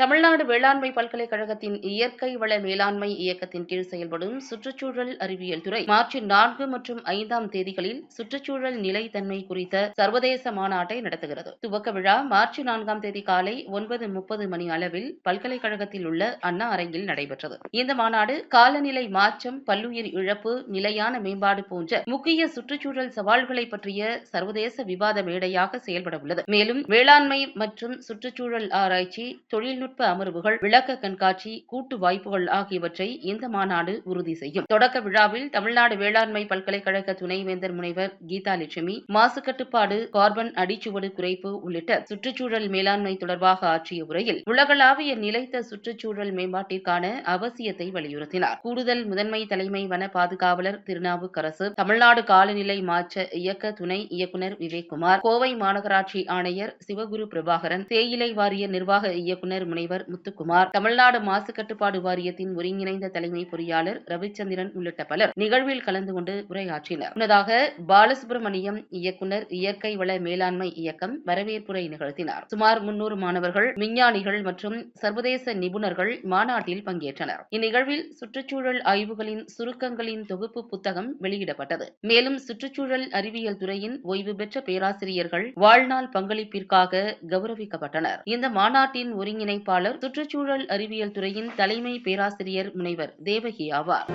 தமிழ்நாடு வேளாண்மை பல்கலைக்கழகத்தின் இயற்கை வள மேலாண்மை இயக்கத்தின் கீழ் செயல்படும் சுற்றுச்சூழல் அறிவியல் துறை மார்ச் நான்கு மற்றும் ஐந்தாம் தேதிகளில் சுற்றுச்சூழல் நிலைத்தன்மை குறித்த சர்வதேச மாநாட்டை நடத்துகிறது. துவக்க விழா மார்ச் நான்காம் தேதி காலை ஒன்பது முப்பது மணி அளவில் பல்கலைக்கழகத்தில் உள்ள அண்ணா அரங்கில் நடைபெற்றது. இந்த மாநாடு காலநிலை மாற்றம் பல்லுயிர் இழப்பு நிலையான மேம்பாடு போன்ற முக்கிய சுற்றுச்சூழல் சவால்களை பற்றிய சர்வதேச விவாத மேடையாக செயல்பட உள்ளது. மேலும் வேளாண்மை மற்றும் சுற்றுச்சூழல் ஆராய்ச்சி தொழில்நுட்ப அமர்வுகள் விளக்க கண்காட்சி கூட்டு வாய்ப்புகள் ஆகியவற்றை இந்த மாநாடு உறுதி செய்யும். தொடக்க விழாவில் தமிழ்நாடு வேளாண்மை பல்கலைக்கழக துணைவேந்தர் முனைவர் கீதா லட்சுமி மாசு கட்டுப்பாடு கார்பன் அடிச்சுவடு குறைப்பு உள்ளிட்ட சுற்றுச்சூழல் மேலாண்மை தொடர்பாக ஆற்றிய உரையில் உலகளாவிய நிலைத்த சுற்றுச்சூழல் மேம்பாட்டிற்கான அவசியத்தை வலியுறுத்தினார். கூடுதல் முதன்மை தலைமை வன பாதுகாவலர் திருநாவுக்கரசு தமிழ்நாடு காலநிலை மாற்ற இயக்க துணை இயக்குநர் விவேக்குமார் கோவை மாநகராட்சி ஆணையர் சிவகுரு பிரபாகரன் தேயிலை வாரிய நிர்வாக இயக்குநர் முனைவர் முத்துக்குமார் தமிழ்நாடு மாசு கட்டுப்பாடு வாரியத்தின் ஒருங்கிணைந்த தலைமை பொறியாளர் ரவிச்சந்திரன் உள்ளிட்ட பலர் நிகழ்வில் கலந்து கொண்டு உரையாற்றினர். முன்னதாக பாலசுப்ரமணியம் இயக்குநர் இயற்கை வள மேலாண்மை இயக்கம் வரவேற்புரை நிகழ்த்தினார். சுமார் முன்னூறு மாணவர்கள் விஞ்ஞானிகள் மற்றும் சர்வதேச நிபுணர்கள் மாநாட்டில் பங்கேற்றனர். இந்நிகழ்வில் சுற்றுச்சூழல் ஆய்வுகளின் சுருக்கங்களின் தொகுப்பு புத்தகம் வெளியிடப்பட்டது. மேலும் சுற்றுச்சூழல் அறிவியல் துறையின் ஓய்வு பெற்ற பேராசிரியர்கள் வாழ்நாள் பங்களிப்பிற்காக கௌரவிக்கப்பட்டனர். இந்த மாநாட்டின் ஒருங்கிணைப்பாளர் சுற்றுச்சூழல் அறிவியல் துறையின் தலைமை பேராசிரியர் முனைவர் தேவகி ஆவார்.